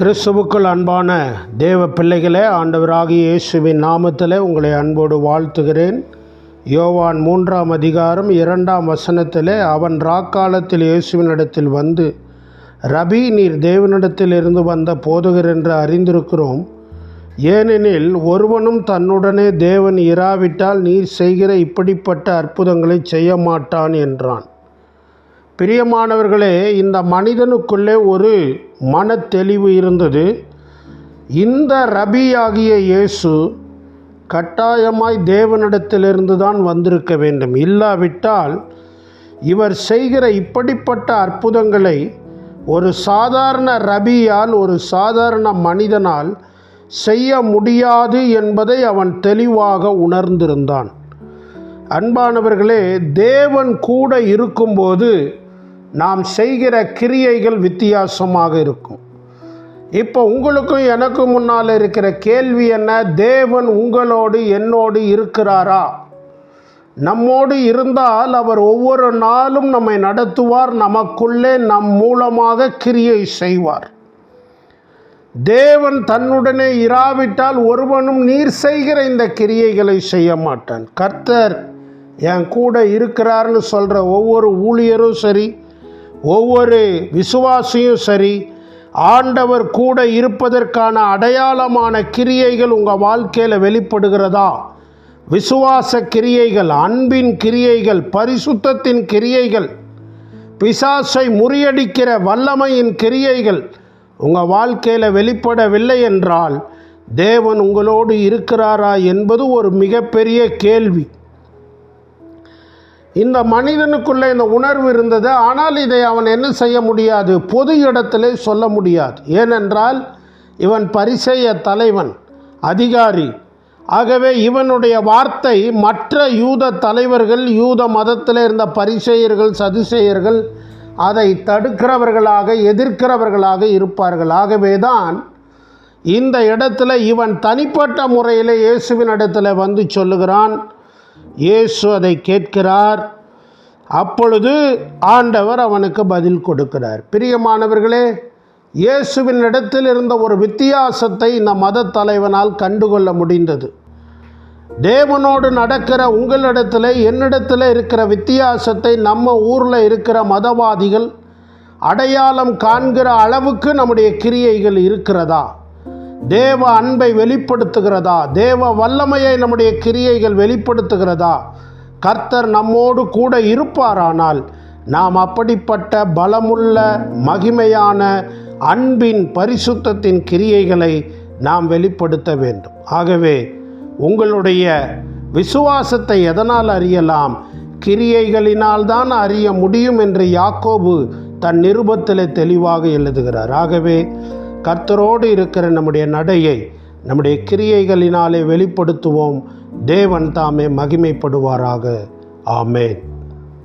கிறிஸ்துவுக்குள் அன்பான தேவ பிள்ளைகளே ஆண்டவராகிய இயேசுவின் நாமத்தில் உங்களை அன்போடு வாழ்த்துகிறேன். யோவான் மூன்றாம் அதிகாரம் இரண்டாம் வசனத்திலே அவன் ராக்காலத்தில் இயேசுவினிடத்தில் வந்து ரபி நீர் தேவனிடத்தில் இருந்து வந்த போதுகர் என்று அறிந்திருக்கிறோம். ஏனெனில் ஒருவனும் தன்னுடனே தேவன் இராவிட்டால் நீர் செய்கிற இப்படிப்பட்ட அற்புதங்களை செய்ய மாட்டான் என்றான். பிரியமானவர்களே இந்த மனிதனுக்குள்ளே ஒரு மன தெளிவு இருந்தது. இந்த ரபியாகிய இயேசு கட்டாயமாய் தேவனிடத்திலிருந்து தான் வந்திருக்க வேண்டும். இல்லாவிட்டால் இவர் செய்கிற இப்படிப்பட்ட அற்புதங்களை ஒரு சாதாரண ரபியால் ஒரு சாதாரண மனிதனால் செய்ய முடியாது என்பதை அவன் தெளிவாக உணர்ந்திருந்தான். அன்பானவர்களே தேவன் கூட இருக்கும்போது நாம் செய்கிற கிரியைகள் வித்தியாசமாக இருக்கும். இப்போ உங்களுக்கும் எனக்கும் முன்னால் இருக்கிற கேள்வி என்ன? தேவன் உங்களோடு என்னோடு இருக்கிறாரா? நம்மோடு இருந்தால் அவர் ஒவ்வொரு நாளும் நம்மை நடத்துவார். நமக்குள்ளே நம் மூலமாக கிரியை செய்வார். தேவன் தன்னுடனே இராவிட்டால் ஒருவனும் நீர் செய்கிற இந்த கிரியைகளை செய்ய மாட்டான். கர்த்தர் என் கூட இருக்கிறார்னு சொல்கிற ஒவ்வொரு ஊழியரும் சரி ஒவ்வொரு விசுவாசியும் சரி ஆண்டவர் கூட இருப்பதற்கான அடையாளமான கிரியைகள் உங்கள் வாழ்க்கையில் வெளிப்படுகிறதா? விசுவாச கிரியைகள் அன்பின் கிரியைகள் பரிசுத்தத்தின் கிரியைகள் பிசாசை முறியடிக்கிற வல்லமையின் கிரியைகள் உங்கள் வாழ்க்கையில் வெளிப்படவில்லை என்றால் தேவன் உங்களோடு இருக்கிறாரா என்பது ஒரு மிகப்பெரிய கேள்வி. இந்த மனிதனுக்குள்ளே இந்த உணர்வு இருந்தது. ஆனால் இதை அவன் என்ன செய்ய முடியாது? பொது இடத்திலே சொல்ல முடியாது. ஏனென்றால் இவன் பரிசெய தலைவன் அதிகாரி. ஆகவே இவனுடைய வார்த்தை மற்ற யூத தலைவர்கள் யூத மதத்தில் இருந்த பரிசெயர்கள் சதுசெயர்கள் அதை தடுக்கிறவர்களாக எதிர்க்கிறவர்களாக இருப்பார்கள். ஆகவே தான் இந்த இடத்துல இவன் தனிப்பட்ட முறையில் இயேசுவின் இடத்துல வந்து சொல்லுகிறான். இயேசு அதை கேட்கிறார். அப்பொழுது ஆண்டவர் அவனுக்கு பதில் கொடுக்கிறார். பிரியமானவர்களே இயேசுவின் இடத்தில் இருந்த ஒரு வித்தியாசத்தை இந்த மத தலைவனால் கண்டுகொள்ள முடிந்தது. தேவனோடு நடக்கிற உங்களிடத்தில் என்னிடத்தில் இருக்கிற வித்தியாசத்தை நம்ம ஊரில் இருக்கிற மதவாதிகள் அடையாளம் காண்கிற அளவுக்கு நம்முடைய கிரியைகள் இருக்கிறதா? தேவ அன்பை வெளிப்படுத்துகிறதா? தேவ வல்லமையை நம்முடைய கிரியைகள் வெளிப்படுத்துகிறதா? கர்த்தர் நம்மோடு கூட இருப்பாரானால் நாம் அப்படிப்பட்ட பலமுள்ள மகிமையான அன்பின் பரிசுத்தத்தின் கிரியைகளை நாம் வெளிப்படுத்த வேண்டும். ஆகவே உங்களுடைய விசுவாசத்தை எதனால் அறியலாம்? கிரியைகளினால் தான் அறிய முடியும் என்று யாக்கோபு தன் நிருபத்தில் தெளிவாக எழுதுகிறார். ஆகவே கர்த்தரோடு இருக்கிற நம்முடைய நடையை நம்முடைய கிரியைகளினாலே வெளிப்படுத்துவோம். தேவன் தாமே மகிமைப்படுவாராக. ஆமேன்.